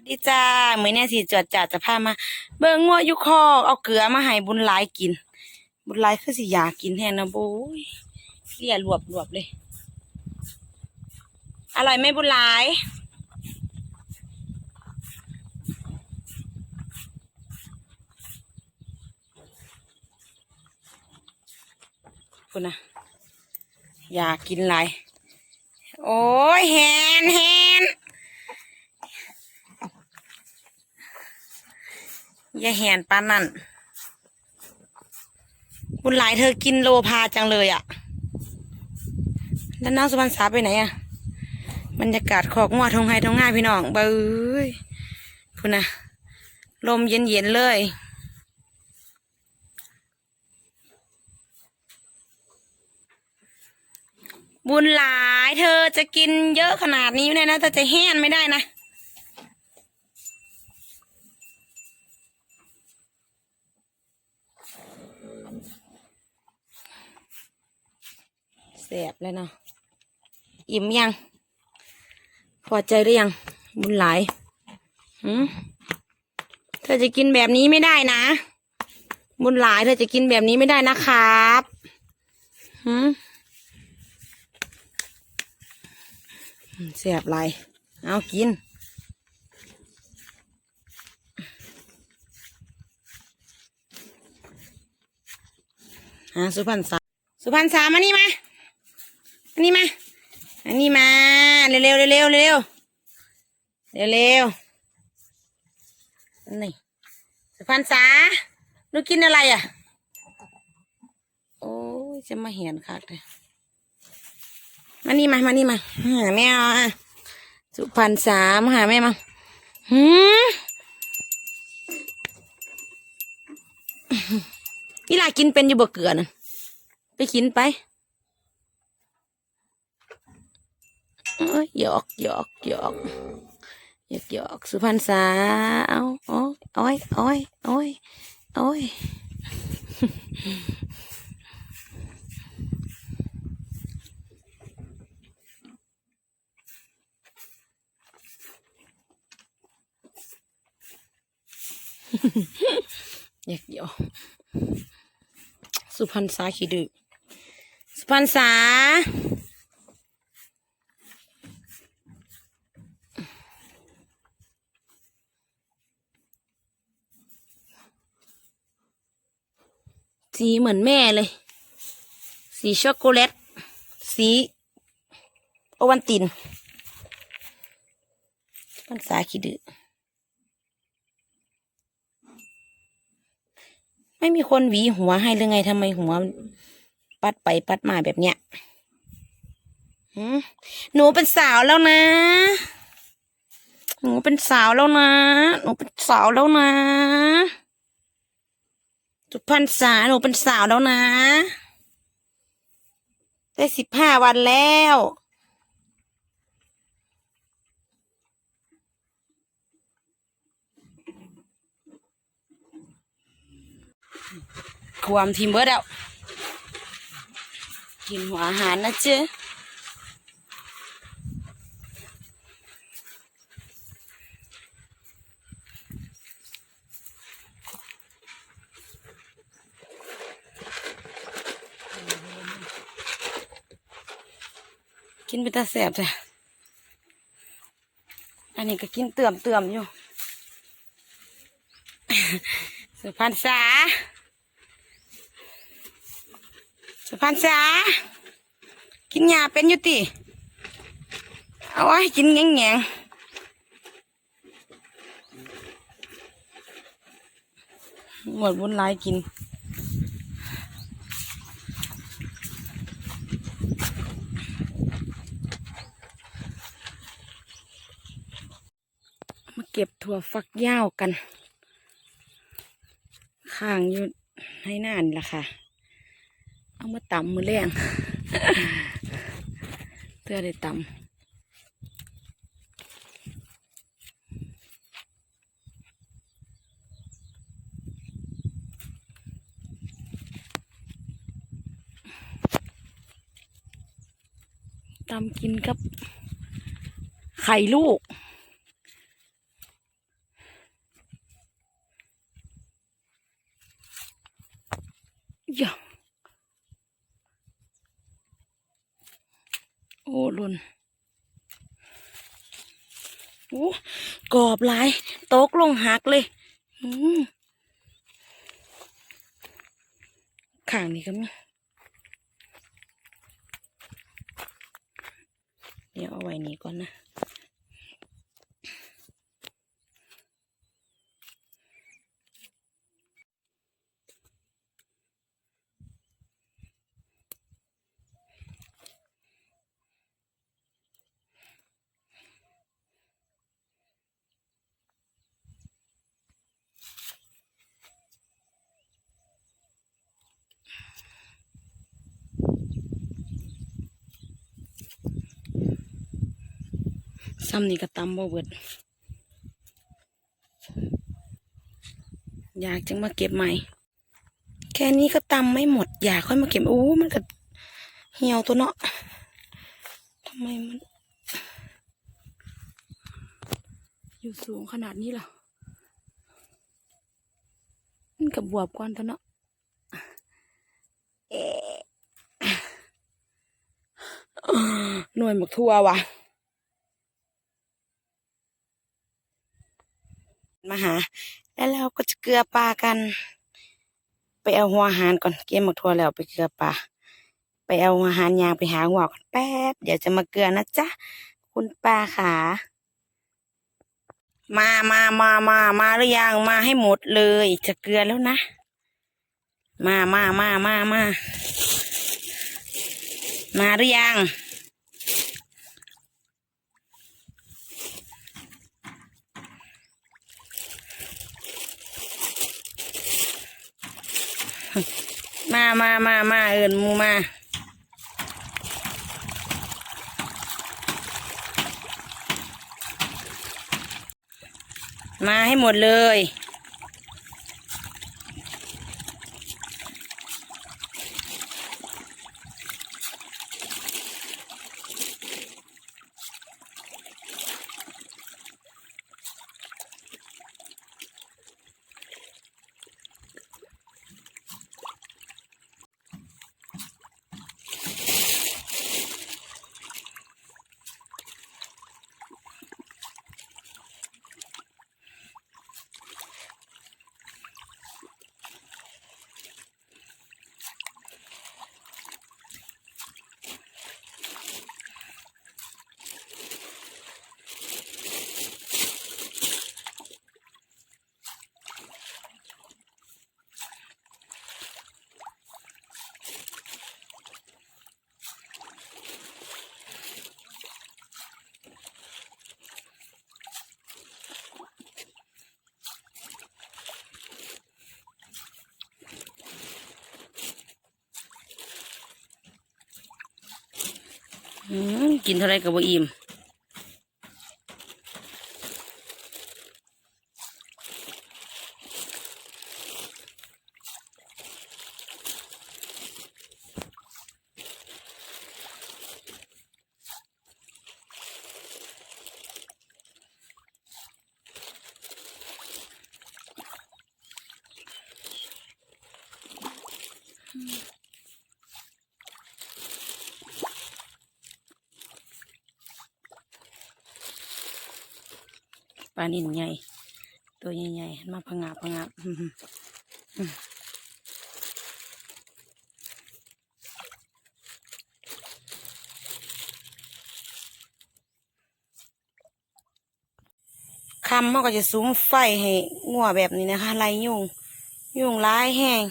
สดีจ้ามื้อนี้สิจวดจ่าจะพามา เบิ่งงัวอยู่คอกเอาเกลือมาให้บุญหลายกิน บุญหลายคือสิอยากกินแท้นะบุ้ยเลี่ยรวบรวบเลย อร่อยไหมบุญหลาย คุณนะอยากกินหลาย โอ้ยแฮนแฮน อย่าแหนปานนั่นบุญหลายเธอกินโลพาจังเลยอะ่ะ แล้วน้องสุพรรณษาไปไหนอะ่ะบรรยากาศขอกงัวทงไฮทงง่ายพี่น้องเบ้ยพูนะลมเย็นๆเลย บุญหลายเธอจะกินเยอะขนาดนี้ไม่ได้นะแต่จะแห้นไม่ได้นะ แสบเลยเนาะอิ่มยัง พอใจหรือยัง บุญหลายหืมเธอจะกินแบบนี้ไม่ได้นะ บุญหลาย เธอจะกินแบบนี้ไม่ได้นะครับหืมเสียบไรเอากินฮะสุพรรณษาสุพรรณษามานี่มา อันนี้มา อันนี้มา เร็วเร็วเร็วเร็วเร็วเร็วนี่สุพรรณษาลูกกินอะไรอะ โอ้ยจะมาเห็นคักเลยมานี่มา มานี่มาหาแม่เอาอะสุพรรณสามาหาแม่มาหืมอีหลากินเป็นอยู่บ่เกลือน่ะไปกินไปเอ้ย หยอกหยอกหยอกหยอกหยอกสุพรรณสาเอาโอ้ยโอ้ยโอ้ยโอ้ยโอ้ยอยากเดียวสุพรรณษาขี้ดื้อสุพรรณษา สีเหมือนแม่เลย สีช็อกโกแลต สีโอวันตินสุพรรณษาขี้ดื้อไม่มีคนหวีหัวให้หรือไงทำไมหัว ปัดไปปัดมาแบบเนี้ยหืมหนูเป็นสาวแล้วนะ หนูเป็นสาวแล้วนะ หนูเป็นสาวแล้วนะ สุพรรณษาหนูเป็นสาวแล้วนะ ได้สิบห้าวันแล้วความทีมเบิร์ดเอากินหัวอาหารนะเจ๊ กินไปตาแสบจ้ะอันนี้ก็กินเตื่อมเตื่อมอยู่ สุพรรณษา สุพรรณษา กินยาเป็นอยู่ติ เอาไว้กินแง่งแง่งหมดบุญหลายกิน ก็บถั่วฟักยาวกันข้างอยู่ให้นานละค่ะ เอามาตำมือแรงเพื่อได้ตำตำกินกับไข่ลูก อย่าโอ้ลุนโอ้กรอบหลายตกลงหักเลยข้างนี้ก็มีเดี๋ยวเอาไว้นี้ก่อนนะ ซ้ำนี่ก็ตำบ่เบิด อยากจึงมาเก็บใหม่ แค่นี้ก็ตำไม่หมด อยากค่อยมาเก็บอู้มันก็เหี่ยวตัวเนาะทำไมมัน อยู่สูงขนาดนี้ล่ะ มันกับบวบก่อนตัวเนาะเอ๊ะหน่วยหมกทั่วว่ะ มาหา แล้วเราก็จะเกลือปลากัน ไปเอาหัวหารก่อนเกมหมกทั่วแล้วไปเกลือปลาไปเอาอาหารยางไปหาหัวก่อนแป๊บเดี๋ยวจะมาเกลือนะจ๊ะคุณป้าขามามามามามาหรือยังมาให้หมดเลย จะเกลือแล้วนะ มามามามามามาหรือยัง มามามามาเอินมูมามาให้หมดเลย กินเท่าไรกับว่อิ่ม ลานินใหญ่ ตัวใหญ่ๆมาพังงาพังงาคำมันก็จะซุ้มไฟให้งัวแบบนี้นะคะไล่ยุง ยุงร้ายแห้ง